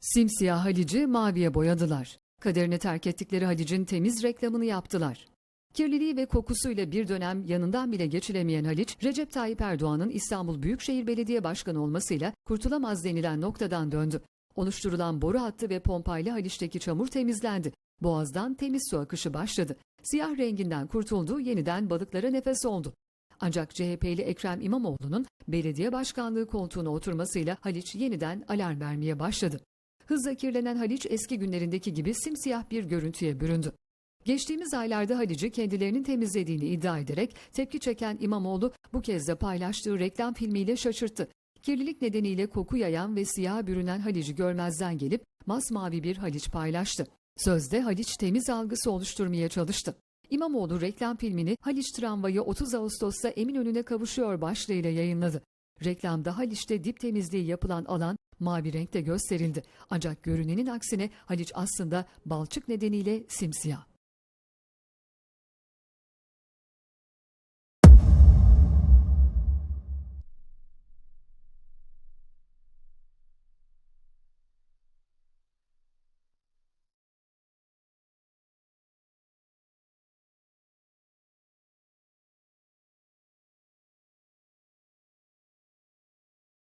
Simsiyah Halic'i maviye boyadılar. Kaderini terk ettikleri Halic'in temiz reklamını yaptılar. Kirliliği ve kokusuyla bir dönem yanından bile geçilemeyen Haliç, Recep Tayyip Erdoğan'ın İstanbul Büyükşehir Belediye Başkanı olmasıyla kurtulamaz denilen noktadan döndü. Oluşturulan boru hattı ve pompayla Haliç'teki çamur temizlendi. Boğaz'dan temiz su akışı başladı. Siyah renginden kurtuldu, yeniden balıklara nefes oldu. Ancak CHP'li Ekrem İmamoğlu'nun belediye başkanlığı koltuğuna oturmasıyla Haliç yeniden alarm vermeye başladı. Hızla kirlenen Haliç eski günlerindeki gibi simsiyah bir görüntüye büründü. Geçtiğimiz aylarda Haliç'i kendilerinin temizlediğini iddia ederek tepki çeken İmamoğlu bu kez de paylaştığı reklam filmiyle şaşırttı. Kirlilik nedeniyle koku yayan ve siyaha bürünen Haliç'i görmezden gelip masmavi bir Haliç paylaştı. Sözde Haliç temiz algısı oluşturmaya çalıştı. İmamoğlu reklam filmini Haliç tramvayı 30 Ağustos'ta Eminönü'ne kavuşuyor başlığıyla yayınladı. Reklamda Haliç'te dip temizliği yapılan alan mavi renkte gösterildi. Ancak görünenin aksine Haliç aslında balçık nedeniyle simsiyah.